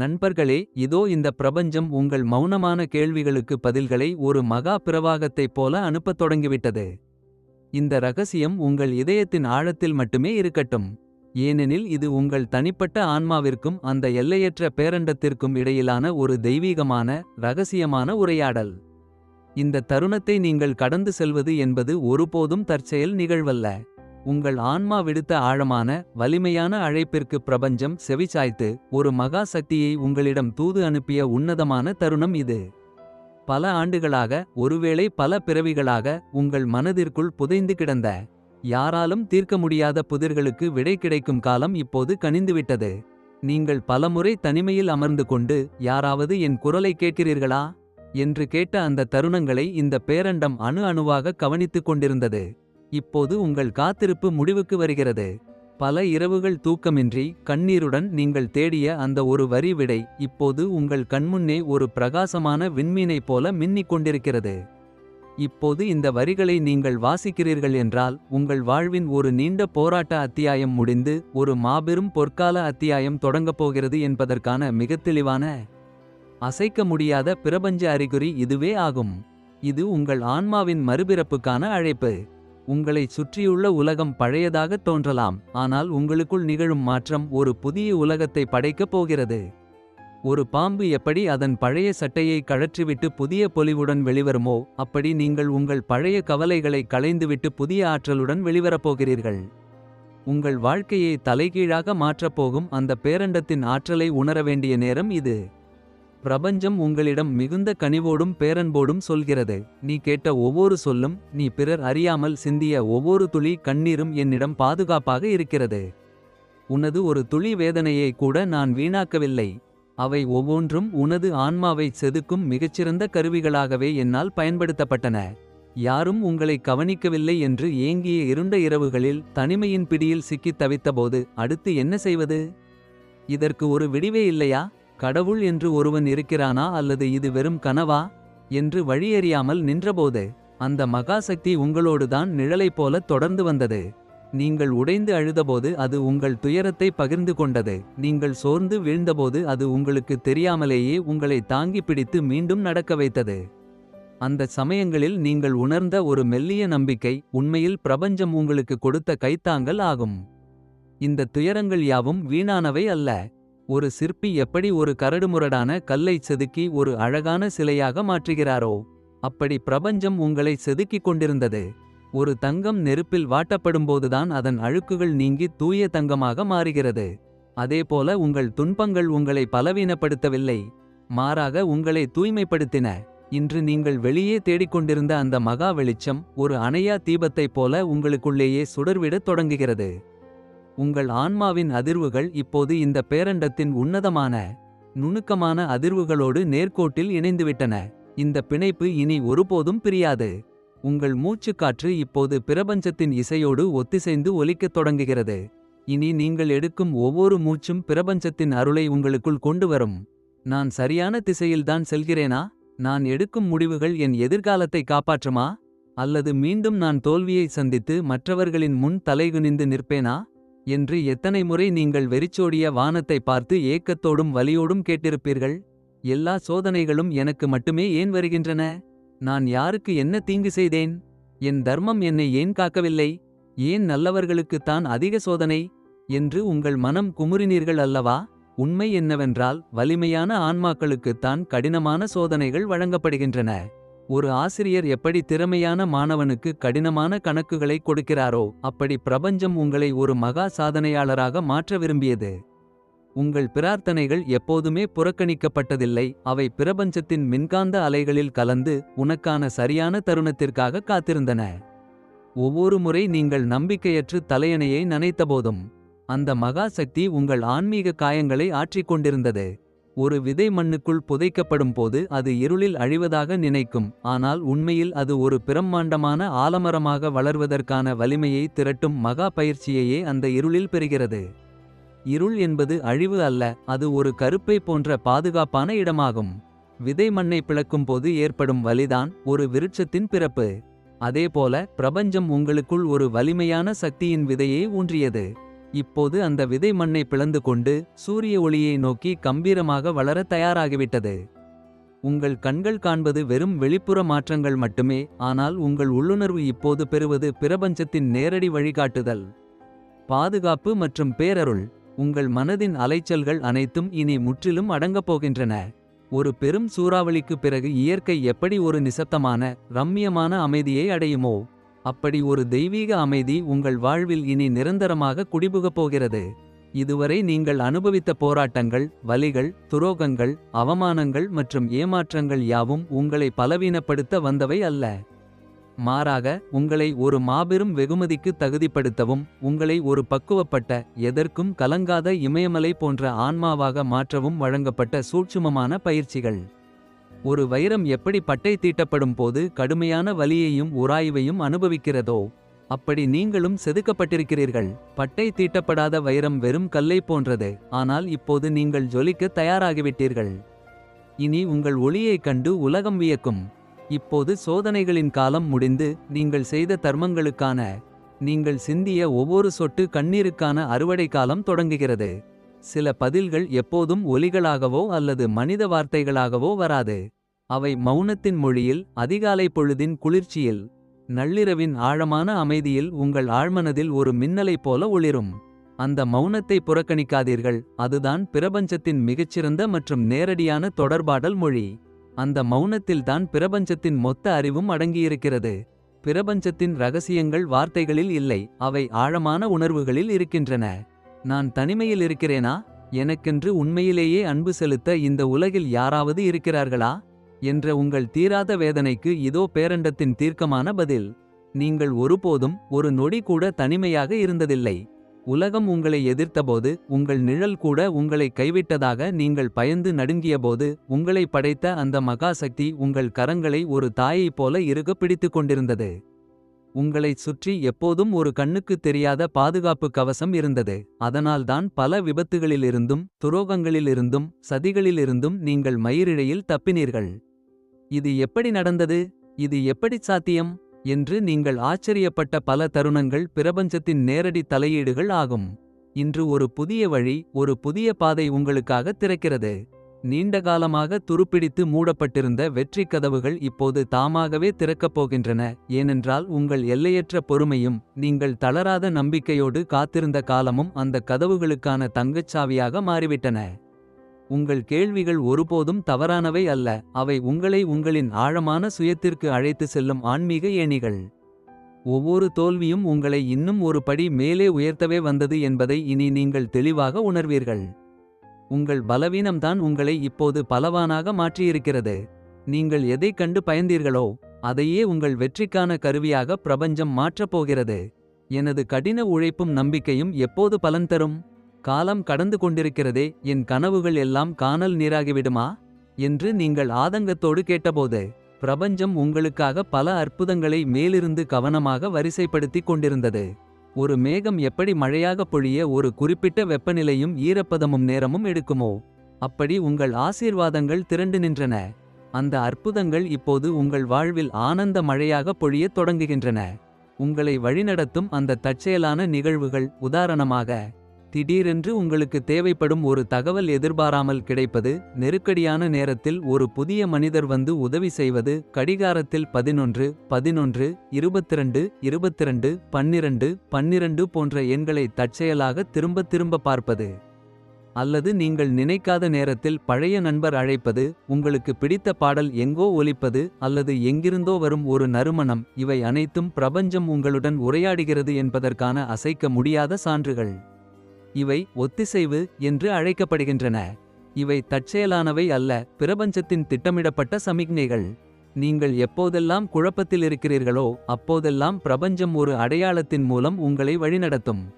நண்பர்களே இதோ இந்த பிரபஞ்சம் உங்கள் மௌனமான கேள்விகளுக்கு பதில்களை ஒரு மகா பிரவாகத்தைப் போல அனுப்பத் தொடங்கிவிட்டது. இந்த ரகசியம் உங்கள் இதயத்தின் ஆழத்தில் மட்டுமே இருக்கட்டும். ஏனெனில் இது உங்கள் தனிப்பட்ட ஆன்மாவிற்கும் அந்த எல்லையற்ற பேரண்டத்திற்கும் இடையிலான ஒரு தெய்வீகமான ரகசியமான உரையாடல். இந்த தருணத்தை நீங்கள் கடந்து செல்வது என்பது ஒருபோதும் தற்செயல் நிகழ்வல்ல. உங்கள் ஆன்மா விடுத்த ஆழமான வலிமையான அழைப்பிற்கு பிரபஞ்சம் செவிசாய்த்து. ஒரு மகா சக்தியை உங்களிடம் தூது அனுப்பிய உன்னதமான தருணம் இது. பல ஆண்டுகளாக ஒருவேளை பல பிறவிகளாக உங்கள் மனதிற்குள் புதைந்து கிடந்த. யாராலும் தீர்க்க முடியாத புதிர்களுக்கு விடை கிடைக்கும் காலம் இப்போது கனிந்துவிட்டது. நீங்கள் பலமுறை தனிமையில் அமர்ந்து கொண்டு யாராவது என் குரலை கேட்கிறீர்களா. என்று கேட்ட அந்த தருணங்களை இந்த பேரண்டம் அணு அணுவாக கவனித்துக் கொண்டிருந்தது. இப்போது உங்கள் காத்திருப்பு முடிவுக்கு வருகிறது. பல இரவுகள் தூக்கமின்றி கண்ணீருடன் நீங்கள் தேடிய அந்த ஒரு வரி விடை. இப்போது உங்கள் கண்முன்னே ஒரு பிரகாசமான விண்மீனைப் போல மின்னிக் கொண்டிருக்கிறது. இப்போது இந்த வரிகளை நீங்கள் வாசிக்கிறீர்கள் என்றால். உங்கள் வாழ்வின் ஒரு நீண்ட போராட்ட அத்தியாயம் முடிந்து. ஒரு மாபெரும் பொற்கால அத்தியாயம் தொடங்கப் போகிறது என்பதற்கான மிகத்தெளிவான. அசைக்க முடியாத பிரபஞ்ச அறிகுறி இதுவே ஆகும். இது உங்கள் ஆன்மாவின் மறுபிறப்புக்கான அழைப்பு. உங்களைச் சுற்றியுள்ள உலகம் பழையதாகத் தோன்றலாம். ஆனால் உங்களுக்குள் நிகழும் மாற்றம் ஒரு புதிய உலகத்தை படைக்கப் போகிறது. ஒரு பாம்பு எப்படி அதன் பழைய சட்டையை கழற்றிவிட்டு புதிய பொலிவுடன் வெளிவருமோ. அப்படி நீங்கள் உங்கள் பழைய கவலைகளை களைந்துவிட்டு புதிய ஆற்றலுடன் வெளிவரப்போகிறீர்கள். உங்கள் வாழ்க்கையை தலைகீழாக மாற்றப் போகும் அந்த பேரண்டத்தின் ஆற்றலை உணர வேண்டிய நேரம் இது. பிரபஞ்சம் உங்களிடம் மிகுந்த கனிவோடும் பேரன்போடும் சொல்கிறது. நீ கேட்ட ஒவ்வொரு சொல்லும் நீ பிறர் அறியாமல் சிந்திய ஒவ்வொரு துளி கண்ணீரும் என்னிடம் பாதுகாப்பாக இருக்கிறது. உனது ஒரு துளி வேதனையை கூட நான் வீணாக்கவில்லை. அவை ஒவ்வொன்றும் உனது ஆன்மாவைச் செதுக்கும் மிகச்சிறந்த கருவிகளாகவே என்னால் பயன்படுத்தப்பட்டன. யாரும் உங்களை கவனிக்கவில்லை என்று ஏங்கிய இருண்ட இரவுகளில். தனிமையின் பிடியில் சிக்கித் தவித்தபோது அடுத்து என்ன செய்வது. இதற்கு ஒரு விடிவே இல்லையா. கடவுள் என்று ஒருவன் இருக்கிறானா அல்லது இது வெறும் கனவா. என்று வழியறியாமல் நின்றபோது. அந்த மகாசக்தி உங்களோடுதான் நிழலைப் போல தொடர்ந்து வந்தது. நீங்கள் உடைந்து அழுதபோது அது உங்கள் துயரத்தை பகிர்ந்து கொண்டது. நீங்கள் சோர்ந்து வீழ்ந்தபோது அது உங்களுக்கு தெரியாமலேயே உங்களை தாங்கிப் பிடித்து மீண்டும் நடக்க வைத்தது. அந்த சமயங்களில் நீங்கள் உணர்ந்த ஒரு மெல்லிய நம்பிக்கை. உண்மையில் பிரபஞ்சம் உங்களுக்கு கொடுத்த கைத்தாங்கல் ஆகும். இந்த துயரங்கள் யாவும் வீணானவை அல்ல. ஒரு சிற்பி எப்படி ஒரு கரடுமுரடான கல்லைச் செதுக்கி ஒரு அழகான சிலையாக மாற்றுகிறாரோ. அப்படி பிரபஞ்சம் உங்களை செதுக்கிக் கொண்டிருந்தது. ஒரு தங்கம் நெருப்பில் வாட்டப்படும்போதுதான் அதன் அழுக்குகள் நீங்கி தூய தங்கமாக மாறுகிறது. அதேபோல உங்கள் துன்பங்கள் உங்களை பலவீனப்படுத்தவில்லை. மாறாக உங்களை தூய்மைப்படுத்தின. இன்று நீங்கள் வெளியே தேடிக்கொண்டிருந்த அந்த மகா வெளிச்சம். ஒரு அணையா தீபத்தைப் போல உங்களுக்குள்ளேயே சுடர்விடத் தொடங்குகிறது. உங்கள் ஆன்மாவின் அதிர்வுகள் இப்போது இந்த பேரண்டத்தின் உன்னதமான. நுணுக்கமான அதிர்வுகளோடு நேர்கோட்டில் இணைந்துவிட்டன. இந்த பிணைப்பு இனி ஒருபோதும் பிரியாது. உங்கள் மூச்சுக்காற்று இப்போது பிரபஞ்சத்தின் இசையோடு ஒத்திசைந்து ஒலிக்கத் தொடங்குகிறது. இனி நீங்கள் எடுக்கும் ஒவ்வொரு மூச்சும் பிரபஞ்சத்தின் அருளை உங்களுக்குள் கொண்டு வரும். நான் சரியான திசையில்தான் செல்கிறேனா. நான் எடுக்கும் முடிவுகள் என் எதிர்காலத்தை காப்பாற்றுமா. அல்லது மீண்டும் நான் தோல்வியை சந்தித்து மற்றவர்களின் முன் தலைகுனிந்து நிற்பேனா. என்று எத்தனை முறை நீங்கள் வெறிச்சோடிய வானத்தை பார்த்து ஏக்கத்தோடும் வலியோடும் கேட்டிருப்பீர்கள். எல்லா சோதனைகளும் எனக்கு மட்டுமே ஏன் வருகின்றன. நான் யாருக்கு என்ன தீங்கு செய்தேன். என் தர்மம் என்னை ஏன் காக்கவில்லை. ஏன் நல்லவர்களுக்குத்தான் அதிக சோதனை. என்று உங்கள் மனம் குமுறினீர்கள் அல்லவா. உண்மை என்னவென்றால் வலிமையான ஆன்மாக்களுக்குத்தான் கடினமான சோதனைகள் வழங்கப்படுகின்றன. ஒரு ஆசிரியர் எப்படி திறமையான மாணவனுக்கு கடினமான கணக்குகளை கொடுக்கிறாரோ. அப்படி பிரபஞ்சம் உங்களை ஒரு மகா சாதனையாளராக மாற்ற விரும்பியது. உங்கள் பிரார்த்தனைகள் எப்போதுமே புறக்கணிக்கப்பட்டதில்லை. அவை பிரபஞ்சத்தின் மின்காந்த அலைகளில் கலந்து. உனக்கான சரியான தருணத்திற்காக காத்திருந்தன. ஒவ்வொரு முறை நீங்கள் நம்பிக்கையற்று தலையணையை நனைத்தபோதும். அந்த மகாசக்தி உங்கள் ஆன்மீக காயங்களை ஆற்றிக் கொண்டிருந்தது. ஒரு விதை மண்ணுக்குள் புதைக்கப்படும் போது அது இருளில் அழிவதாக நினைக்கும். ஆனால் உண்மையில் அது ஒரு பிரம்மாண்டமான ஆலமரமாக வளர்வதற்கான வலிமையை திரட்டும் மகா பயிற்சியையே அந்த இருளில் பெறுகிறது. இருள் என்பது அழிவு அல்ல அது ஒரு கருப்பை போன்ற பாதுகாப்பான இடமாகும். விதை மண்ணை பிளக்கும்போது ஏற்படும் வலிதான் ஒரு விருட்சத்தின் பிறப்பு. அதேபோல பிரபஞ்சம் உங்களுக்குள் ஒரு வலிமையான சக்தியின் விதையை ஊன்றியது. இப்போது அந்த விதை மண்ணை பிளந்து கொண்டு சூரிய ஒளியை நோக்கி கம்பீரமாக வளர தயாராகிவிட்டது. உங்கள் கண்கள் காண்பது வெறும் வெளிப்புற மாற்றங்கள் மட்டுமே ஆனால் உங்கள் உள்ளுணர்வு இப்போது பெறுவது பிரபஞ்சத்தின் நேரடி வழிகாட்டுதல். பாதுகாப்பு மற்றும் பேரருள் உங்கள் மனதின் அலைச்சல்கள் அனைத்தும் இனி முற்றிலும் அடங்கப் போகின்றன. ஒரு பெரும் சூறாவளிக்கு பிறகு இயற்கை எப்படி ஒரு நிசப்தமான ரம்மியமான அமைதியை அடையுமோ? அப்படி ஒரு தெய்வீக அமைதி உங்கள் வாழ்வில் இனி நிரந்தரமாக குடிபுகப் போகிறது. இதுவரை நீங்கள் அனுபவித்த போராட்டங்கள் வலிகள் துரோகங்கள் அவமானங்கள் மற்றும் ஏமாற்றங்கள் யாவும் உங்களை பலவீனப்படுத்த வந்தவை அல்ல. மாறாக உங்களை ஒரு மாபெரும் வெகுமதிக்கு தகுதிப்படுத்தவும் உங்களை ஒரு பக்குவப்பட்ட எதற்கும் கலங்காத இமயமலை போன்ற ஆன்மாவாக மாற்றவும் வழங்கப்பட்ட சூட்சுமமான பயிற்சிகள். ஒரு வைரம் எப்படி பட்டை தீட்டப்படும் போது கடுமையான வலியையும் உராய்வையும் அனுபவிக்கிறதோ அப்படி நீங்களும் செதுக்கப்பட்டிருக்கிறீர்கள். பட்டை தீட்டப்படாத வைரம் வெறும் கல்லை போன்றது. ஆனால் இப்போது நீங்கள் ஜொலிக்க தயாராகிவிட்டீர்கள். இனி உங்கள் ஒளியைக் கண்டு உலகம் வியக்கும். இப்போது சோதனைகளின் காலம் முடிந்து நீங்கள் செய்த தர்மங்களுக்கான நீங்கள் சிந்திய ஒவ்வொரு சொட்டு கண்ணீருக்கான அறுவடை காலம் தொடங்குகிறது. சில பதில்கள் எப்போதும் ஒலிகளாகவோ அல்லது மனித வார்த்தைகளாகவோ வராது. அவை மௌனத்தின் மொழியில் அதிகாலை பொழுதின் குளிர்ச்சியில் நள்ளிரவின் ஆழமான அமைதியில் உங்கள் ஆழ்மனதில் ஒரு மின்னலைப் போல ஒளிரும். அந்த மௌனத்தை புறக்கணிக்காதீர்கள் அதுதான் பிரபஞ்சத்தின் மிகச்சிறந்த மற்றும் நேரடியான தொடர்பாடல் மொழி. அந்த மௌனத்தில்தான் பிரபஞ்சத்தின் மொத்த அறிவும் அடங்கியிருக்கிறது. பிரபஞ்சத்தின் ரகசியங்கள் வார்த்தைகளில் இல்லை அவை ஆழமான உணர்வுகளில் இருக்கின்றன. நான் தனிமையில் இருக்கிறேனா? எனக்கென்று உண்மையிலேயே அன்பு செலுத்த இந்த உலகில் யாராவது இருக்கிறார்களா? என்ற உங்கள் தீராத வேதனைக்கு இதோ பேரண்டத்தின் தீர்க்கமான பதில். நீங்கள் ஒருபோதும் ஒரு நொடி கூட தனிமையாக இருந்ததில்லை. உலகம் உங்களை எதிர்த்தபோது உங்கள் நிழல் கூட உங்களை கைவிட்டதாக நீங்கள் பயந்து நடுங்கியபோது உங்களை படைத்த அந்த மகாசக்தி உங்கள் கரங்களை ஒரு தாயைப் போல இறுக பிடித்துக் கொண்டிருந்தது. உங்களைச் சுற்றி எப்போதும் ஒரு கண்ணுக்குத் தெரியாத பாதுகாப்பு கவசம் இருந்தது. அதனால்தான் பல விபத்துகளிலிருந்தும் துரோகங்களிலிருந்தும் சதிகளிலிருந்தும் நீங்கள் மயிரிழையில் தப்பினீர்கள். இது எப்படி நடந்தது? இது எப்படிச் சாத்தியம்? என்று நீங்கள் ஆச்சரியப்பட்ட பல தருணங்கள் பிரபஞ்சத்தின் நேரடி தலையீடுகள் ஆகும். இன்று ஒரு புதிய வழி ஒரு புதிய பாதை உங்களுக்காக திறக்கிறது. நீண்டகாலமாக துருப்பிடித்து மூடப்பட்டிருந்த வெற்றிக் கதவுகள் இப்போது தாமாகவே திறக்கப் போகின்றன. ஏனென்றால் உங்கள் எல்லையற்ற பொறுமையும் நீங்கள் தளராத நம்பிக்கையோடு காத்திருந்த காலமும் அந்த கதவுகளுக்கான தங்கச்சாவியாக மாறிவிட்டன. உங்கள் கேள்விகள் ஒருபோதும் தவறானவை அல்ல. அவை உங்களை உங்களின் ஆழமான சுயத்திற்கு அழைத்து செல்லும் ஆன்மீக ஏணிகள். ஒவ்வொரு தோல்வியும் உங்களை இன்னும் ஒரு படி மேலே உயர்த்தவே வந்தது என்பதை இனி நீங்கள் தெளிவாக உணர்வீர்கள். உங்கள் பலவீனம்தான் உங்களை இப்போது பலவானாக மாற்றியிருக்கிறது. நீங்கள் எதைக் கண்டு பயந்தீர்களோ அதையே உங்கள் வெற்றிக்கான கருவியாக பிரபஞ்சம் மாற்றப் போகிறது. எனது கடின உழைப்பும் நம்பிக்கையும் எப்போது பலன் தரும்? காலம் கடந்து கொண்டிருக்கிறதே என் கனவுகள் எல்லாம் காணல் நீராகிவிடுமா? என்று நீங்கள் ஆதங்கத்தோடு கேட்டபோது பிரபஞ்சம் உங்களுக்காக பல அற்புதங்களை மேலிருந்து கவனமாக வரிசைப்படுத்திக் கொண்டிருந்தது. ஒரு மேகம் எப்படி மழையாக பொழிய ஒரு குறிப்பிட்ட வெப்பநிலையும் ஈரப்பதமும் நேரமும் எடுக்குமோ அப்படி உங்கள் ஆசீர்வாதங்கள் திரண்டு நின்றன. அந்த அற்புதங்கள் இப்போது உங்கள் வாழ்வில் ஆனந்த மழையாக பொழியத் தொடங்குகின்றன. உங்களை வழிநடத்தும் அந்த தற்செயலான நிகழ்வுகள் உதாரணமாக திடீரென்று உங்களுக்கு தேவைப்படும் ஒரு தகவல் எதிர்பாராமல் கிடைப்பது நெருக்கடியான நேரத்தில் ஒரு புதிய மனிதர் வந்து உதவி செய்வது கடிகாரத்தில் பதினொன்று பதினொன்று இருபத்திரண்டு இருபத்திரண்டு பன்னிரண்டு பன்னிரண்டு போன்ற எண்களை தற்செயலாக திரும்ப திரும்ப பார்ப்பது. அல்லது நீங்கள் நினைக்காத நேரத்தில் பழைய நண்பர் அழைப்பது உங்களுக்கு பிடித்த பாடல் எங்கோ ஒலிப்பது அல்லது எங்கிருந்தோ வரும் ஒரு நறுமணம் இவை அனைத்தும் பிரபஞ்சம் உங்களுடன் உரையாடுகிறது என்பதற்கான அசைக்க முடியாத சான்றுகள். இவை ஒத்திசைவு என்று அழைக்கப்படுகின்றன. இவை தற்செயலானவை அல்ல பிரபஞ்சத்தின் திட்டமிடப்பட்ட சமிக்ஞைகள். நீங்கள் எப்போதெல்லாம் குழப்பத்தில் இருக்கிறீர்களோ அப்போதெல்லாம் பிரபஞ்சம் ஒரு அடையாளத்தின் மூலம் உங்களை வழிநடத்தும்.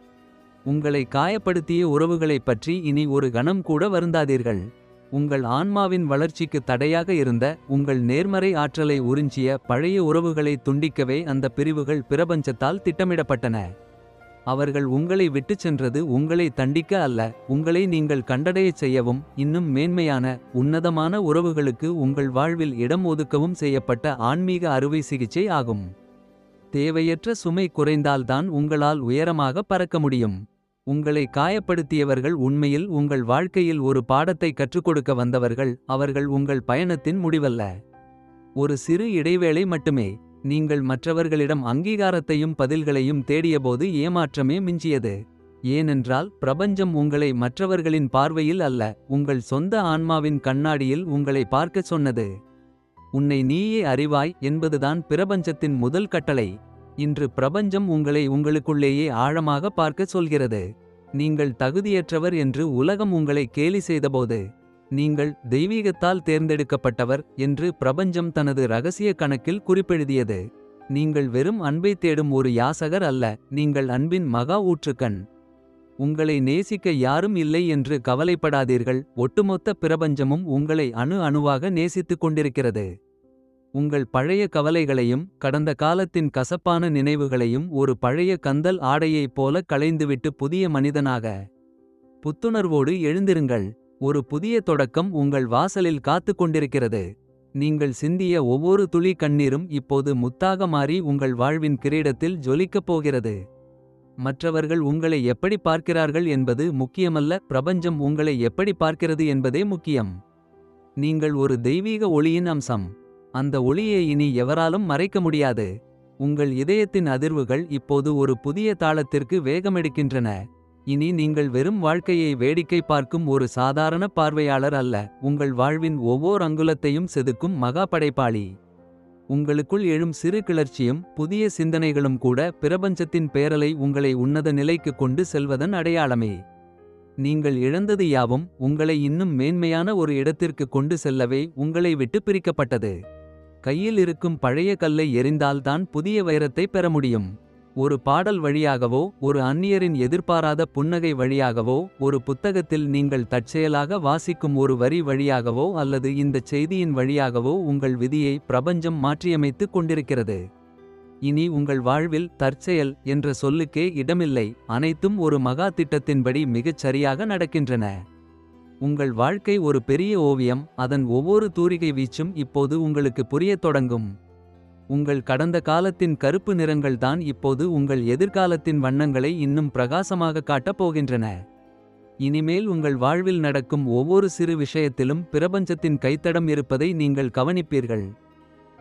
உங்களை காயப்படுத்திய உறவுகளைப் பற்றி இனி ஒரு கணம் கூட வருந்தாதீர்கள். உங்கள் ஆன்மாவின் வளர்ச்சிக்கு தடையாக இருந்த உங்கள் நேர்மறை ஆற்றலை உறிஞ்சிய பழைய உறவுகளை துண்டிக்கவே அந்த பிரிவுகள் பிரபஞ்சத்தால் திட்டமிடப்பட்டன. அவர்கள் உங்களை விட்டுச் சென்றது உங்களை தண்டிக்க அல்ல. உங்களை நீங்கள் கண்டடையச் செய்யவும் இன்னும் மேன்மையான உன்னதமான உறவுகளுக்கு உங்கள் வாழ்வில் இடம் ஒதுக்கவும் செய்யப்பட்ட ஆன்மீக அறுவை சிகிச்சை ஆகும். தேவையற்ற சுமை குறைந்தால்தான் உங்களால் உயரமாக பறக்க முடியும். உங்களை காயப்படுத்தியவர்கள் உண்மையில் உங்கள் வாழ்க்கையில் ஒரு பாடத்தை கற்றுக்கொடுக்க வந்தவர்கள் அவர்கள் உங்கள் பயணத்தின் முடிவல்ல. ஒரு சிறு இடைவேளை மட்டுமே. நீங்கள் மற்றவர்களிடம் அங்கீகாரத்தையும் பதில்களையும் தேடியபோது ஏமாற்றமே மிஞ்சியது. ஏனென்றால் பிரபஞ்சம் உங்களை மற்றவர்களின் பார்வையில் அல்ல உங்கள் சொந்த ஆன்மாவின் கண்ணாடியில் உங்களை பார்க்கச் சொன்னது. உன்னை நீயே அறிவாய் என்பதுதான் பிரபஞ்சத்தின் முதல் கட்டளை. இன்று பிரபஞ்சம் உங்களை உங்களுக்குள்ளேயே ஆழமாக பார்க்கச் சொல்கிறது. நீங்கள் தகுதியற்றவர் என்று உலகம் உங்களை கேலி செய்தபோது நீங்கள் தெய்வீகத்தால் தேர்ந்தெடுக்கப்பட்டவர் என்று பிரபஞ்சம் தனது ரகசிய கணக்கில் குறிப்பெழுதியது நீங்கள் வெறும் அன்பை தேடும் ஒரு யாசகர் அல்ல நீங்கள் அன்பின் மகா ஊற்றுக்கண். உங்களை நேசிக்க யாரும் இல்லை என்று கவலைப்படாதீர்கள் ஒட்டுமொத்த பிரபஞ்சமும் உங்களை அணு அணுவாக நேசித்துக் கொண்டிருக்கிறது. உங்கள் பழைய கவலைகளையும் கடந்த காலத்தின் கசப்பான நினைவுகளையும் ஒரு பழைய கந்தல் ஆடையைப் போல களைந்துவிட்டு புதிய மனிதனாக. புத்துணர்வோடு எழுந்திருங்கள். ஒரு புதிய தொடக்கம் உங்கள் வாசலில் காத்துக் கொண்டிருக்கிறது. நீங்கள் சிந்திய ஒவ்வொரு துளி கண்ணீரும் இப்போது முத்தாக மாறி உங்கள் வாழ்வின் கிரீடத்தில் ஜொலிக்கப் போகிறது. மற்றவர்கள் உங்களை எப்படி பார்க்கிறார்கள் என்பது முக்கியமல்ல பிரபஞ்சம் உங்களை எப்படி பார்க்கிறது என்பதே முக்கியம். நீங்கள் ஒரு தெய்வீக ஒளியின் அம்சம். அந்த ஒளியை இனி எவராலும் மறைக்க முடியாது. உங்கள் இதயத்தின் அதிர்வுகள் இப்போது ஒரு புதிய தாளத்திற்கு வேகமெடுக்கின்றன. இனி நீங்கள் வெறும் வாழ்க்கையை வேடிக்கை பார்க்கும் ஒரு சாதாரண பார்வையாளர் அல்ல. உங்கள் வாழ்வின் ஒவ்வொரு அங்குலத்தையும் செதுக்கும் மகா படைப்பாளி. உங்களுக்குள் எழும் சிறு கிளர்ச்சியும் புதிய சிந்தனைகளும் கூட பிரபஞ்சத்தின் பேரலை உங்களை உன்னத நிலைக்கு கொண்டு செல்வதன் அடையாளமே. நீங்கள் இழந்தது யாவும் உங்களை இன்னும் மேன்மையான ஒரு இடத்திற்கு கொண்டு செல்லவே உங்களை விட்டு பிரிக்கப்பட்டது. கையில் இருக்கும் பழைய கல்லை எறிந்தால்தான் புதிய வைரத்தை பெற முடியும். ஒரு பாடல் வழியாகவோ ஒரு அந்நியரின் எதிர்பாராத புன்னகை வழியாகவோ ஒரு புத்தகத்தில் நீங்கள் தற்செயலாக வாசிக்கும் ஒரு வரி வழியாகவோ அல்லது இந்தச் செய்தியின் வழியாகவோ உங்கள் விதியை பிரபஞ்சம் மாற்றியமைத்துக் கொண்டிருக்கிறது. இனி உங்கள் வாழ்வில் தற்செயல் என்ற சொல்லுக்கே இடமில்லை அனைத்தும் ஒரு மகா திட்டத்தின்படி மிகச் சரியாக நடக்கின்றன. உங்கள் வாழ்க்கை ஒரு பெரிய ஓவியம் அதன் ஒவ்வொரு தூரிகை வீச்சும் இப்போது உங்களுக்கு புரியத் தொடங்கும். உங்கள் கடந்த காலத்தின் கருப்பு நிறங்கள்தான் இப்போது உங்கள் எதிர்காலத்தின் வண்ணங்களை இன்னும் பிரகாசமாக காட்டப் போகின்றன. இனிமேல் உங்கள் வாழ்வில் நடக்கும் ஒவ்வொரு சிறு விஷயத்திலும் பிரபஞ்சத்தின் கைத்தடம் இருப்பதை நீங்கள் கவனிப்பீர்கள்.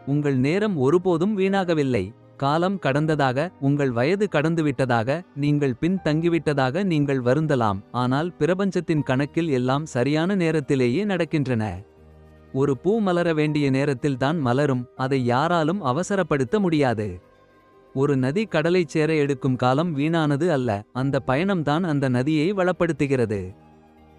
உங்கள் நேரம் ஒருபோதும் வீணாகவில்லை. காலம் கடந்ததாக உங்கள் வயது கடந்துவிட்டதாக நீங்கள் பின் தங்கிவிட்டதாக நீங்கள் வருந்தலாம். ஆனால் பிரபஞ்சத்தின் கணக்கில் எல்லாம் சரியான நேரத்திலேயே நடக்கின்றன. ஒரு பூ மலர வேண்டிய நேரத்தில் தான் மலரும் அதை யாராலும் அவசரப்படுத்த முடியாது. ஒரு நதி கடலைச் சேர எடுக்கும் காலம் வீணானது அல்ல அந்த பயணம்தான் அந்த நதியை வளப்படுத்துகிறது.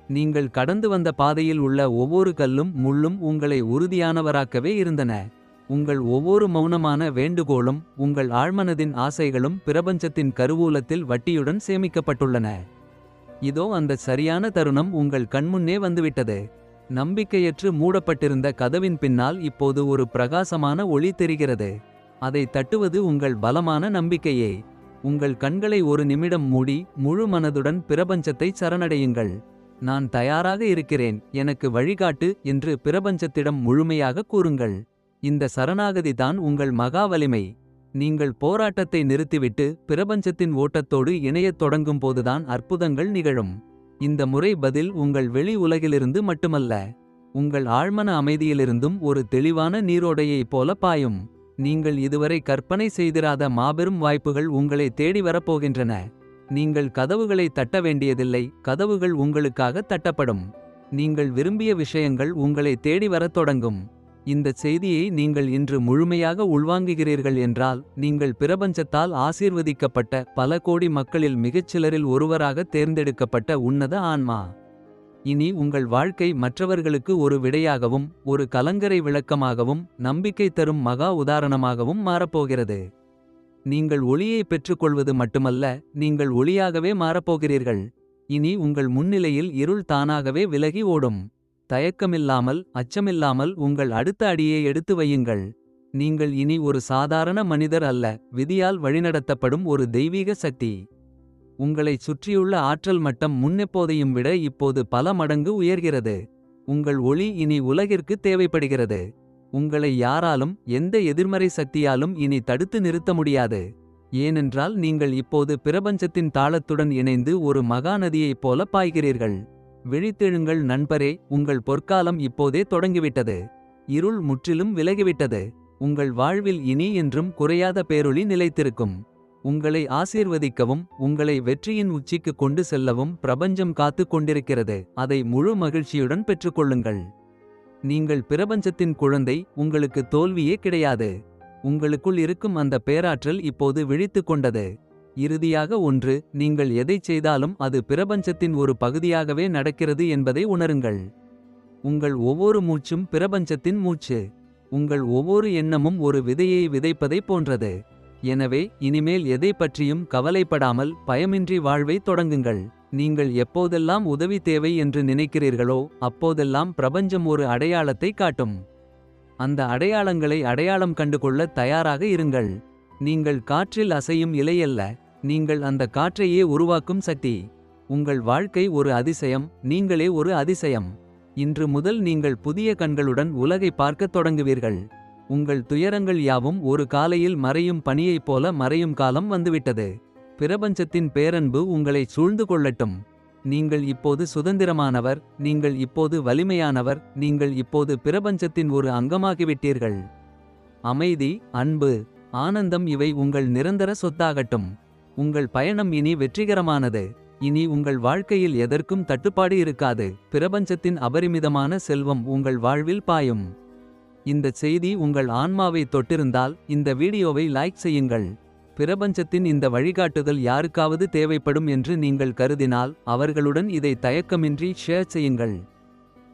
நீங்கள் கடந்து வந்த பாதையில் உள்ள ஒவ்வொரு கல்லும் முள்ளும் உங்களை உறுதியானவராக்கவே இருந்தன. உங்கள் ஒவ்வொரு மௌனமான வேண்டுகோளும் உங்கள் ஆழ்மனதின் ஆசைகளும் பிரபஞ்சத்தின் கருவூலத்தில் வட்டியுடன் சேமிக்கப்பட்டுள்ளன. இதோ அந்த சரியான தருணம் உங்கள் கண்முன்னே வந்துவிட்டது. நம்பிக்கையற்று மூடப்பட்டிருந்த கதவின் பின்னால் இப்போது ஒரு பிரகாசமான ஒளி தெரிகிறது. அதை தட்டுவது உங்கள் பலமான நம்பிக்கையே. உங்கள் கண்களை ஒரு நிமிடம் மூடி முழு மனதுடன் பிரபஞ்சத்தை சரணடையுங்கள். நான் தயாராக இருக்கிறேன் எனக்கு வழிகாட்டு என்று பிரபஞ்சத்திடம் முழுமையாக கூறுங்கள். இந்த சரணாகதி தான் உங்கள் மகா வலிமை. நீங்கள் போராட்டத்தை நிறுத்திவிட்டு பிரபஞ்சத்தின் ஓட்டத்தோடு இணையத் தொடங்கும் போதுதான் அற்புதங்கள் நிகழும். இந்த முறை பதில் உங்கள் வெளி உலகிலிருந்து மட்டுமல்ல உங்கள் ஆழ்மன அமைதியிலிருந்தும் ஒரு தெளிவான நீரோடையைப் போல பாயும். நீங்கள் இதுவரை கற்பனை செய்திராத மாபெரும் வாய்ப்புகள் உங்களை தேடி வரப்போகின்றன. நீங்கள் கதவுகளை தட்ட வேண்டியதில்லை கதவுகள் உங்களுக்காக தட்டப்படும். நீங்கள் விரும்பிய விஷயங்கள் உங்களை தேடி வரத் தொடங்கும். இந்த செய்தியை நீங்கள் இன்று முழுமையாக உள்வாங்குகிறீர்கள் என்றால் நீங்கள் பிரபஞ்சத்தால் ஆசீர்வதிக்கப்பட்ட பல கோடி மக்களில் மிகச்சிலரில் ஒருவராக தேர்ந்தெடுக்கப்பட்ட உன்னத ஆன்மா. இனி உங்கள் வாழ்க்கை மற்றவர்களுக்கு ஒரு விடையாகவும் ஒரு கலங்கரை விளக்கமாகவும் நம்பிக்கை தரும் மகா உதாரணமாகவும் மாறப்போகிறது. நீங்கள் ஒளியை பெற்றுக்கொள்வது மட்டுமல்ல நீங்கள் ஒளியாகவே மாறப்போகிறீர்கள். இனி உங்கள் முன்னிலையில் இருள் தானாகவே விலகி ஓடும். தயக்கமில்லாமல் அச்சமில்லாமல் உங்கள் அடுத்த அடியை எடுத்து வையுங்கள். நீங்கள் இனி ஒரு சாதாரண மனிதர் அல்ல விதியால் வழிநடத்தப்படும் ஒரு தெய்வீக சக்தி. உங்களைச் சுற்றியுள்ள ஆற்றல் மட்டம் முன்னெப்போதையும் விட இப்போது பல மடங்கு உயர்கிறது. உங்கள் ஒளி இனி உலகிற்கு தேவைப்படுகிறது. உங்களை யாராலும் எந்த எதிர்மறை சக்தியாலும் இனி தடுத்து நிறுத்த முடியாது. ஏனென்றால் நீங்கள் இப்போது பிரபஞ்சத்தின் தாளத்துடன் இணைந்து ஒரு மகாநதியைப் போல பாய்கிறீர்கள். விழித்தெழுங்கள் நண்பரே உங்கள் பொற்காலம் இப்போதே தொடங்கிவிட்டது. இருள் முற்றிலும் விலகிவிட்டது. உங்கள் வாழ்வில் இனி என்றும் குறையாத பேரொளி நிலைத்திருக்கும். உங்களை ஆசீர்வதிக்கவும் உங்களை வெற்றியின் உச்சிக்கு கொண்டு செல்லவும் பிரபஞ்சம் காத்துக் கொண்டிருக்கிறது. அதை முழு மகிழ்ச்சியுடன் பெற்றுக்கொள்ளுங்கள். நீங்கள் பிரபஞ்சத்தின் குழந்தை உங்களுக்கு தோல்வியே கிடையாது. உங்களுக்குள் இருக்கும் அந்த பேராற்றல் இப்போது விழித்துக் கொண்டது. இறுதியாக ஒன்று நீங்கள் எதைச் செய்தாலும் அது பிரபஞ்சத்தின் ஒரு பகுதியாகவே நடக்கிறது என்பதை உணருங்கள். உங்கள் ஒவ்வொரு மூச்சும் பிரபஞ்சத்தின் மூச்சு. உங்கள் ஒவ்வொரு எண்ணமும் ஒரு விதையை விதைப்பதைப் போன்றது. எனவே இனிமேல் எதைப் பற்றியும் கவலைப்படாமல் பயமின்றி வாழ்வைத் தொடங்குங்கள். நீங்கள் எப்போதெல்லாம் உதவி தேவை என்று நினைக்கிறீர்களோ அப்போதெல்லாம் பிரபஞ்சம் ஒரு அடையாளத்தை காட்டும். அந்த அடையாளங்களை அடையாளம் கண்டுகொள்ள தயாராக இருங்கள். நீங்கள் காற்றில் அசையும் இலையல்ல. நீங்கள் அந்த காற்றையே உருவாக்கும் சக்தி. உங்கள் வாழ்க்கை ஒரு அதிசயம் நீங்களே ஒரு அதிசயம். இன்று முதல் நீங்கள் புதிய கண்களுடன் உலகை பார்க்கத் தொடங்குவீர்கள். உங்கள் துயரங்கள் யாவும் ஒரு காலையில் மறையும் பணியைப் போல மறையும் காலம் வந்துவிட்டது. பிரபஞ்சத்தின் பேரன்பு உங்களை சூழ்ந்து கொள்ளட்டும். நீங்கள் இப்போது சுதந்திரமானவர் நீங்கள் இப்போது வலிமையானவர் நீங்கள் இப்போது பிரபஞ்சத்தின் ஒரு அங்கமாகிவிட்டீர்கள். அமைதி அன்பு ஆனந்தம் இவை உங்கள் நிரந்தர சொத்தாகட்டும். உங்கள் பயணம் இனி வெற்றிகரமானது. இனி உங்கள் வாழ்க்கையில் எதற்கும் தட்டுப்பாடு இருக்காது. பிரபஞ்சத்தின் அபரிமிதமான செல்வம் உங்கள் வாழ்வில் பாயும். இந்தச் செய்தி உங்கள் ஆன்மாவை தொட்டிருந்தால் இந்த வீடியோவை லைக் செய்யுங்கள். பிரபஞ்சத்தின் இந்த வழிகாட்டுதல் யாருக்காவது தேவைப்படும் என்று நீங்கள் கருதினால் அவர்களுடன் இதை தயக்கமின்றி ஷேர் செய்யுங்கள்.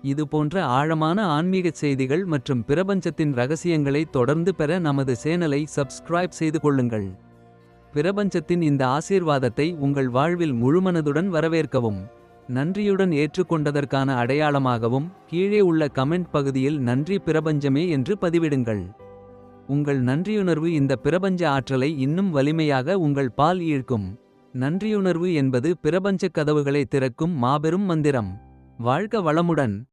இது போன்ற ஆழமான ஆன்மீகச் செய்திகள் மற்றும் பிரபஞ்சத்தின் ரகசியங்களை தொடர்ந்து பெற நமது சேனலை சப்ஸ்கிரைப் செய்து கொள்ளுங்கள். பிரபஞ்சத்தின் இந்த ஆசீர்வாதத்தை உங்கள் வாழ்வில் முழுமனதுடன் வரவேற்கவும். நன்றியுடன் ஏற்றுக்கொண்டதற்கான அடையாளமாகவும் கீழே உள்ள கமெண்ட் பகுதியில் நன்றி பிரபஞ்சமே என்று பதிவிடுங்கள். உங்கள் நன்றியுணர்வு இந்த பிரபஞ்ச ஆற்றலை இன்னும் வலிமையாக உங்கள் பால் ஈழ்க்கும் நன்றியுணர்வு என்பது பிரபஞ்சக் கதவுகளை திறக்கும் மாபெரும் மந்திரம். வாழ்க வளமுடன்.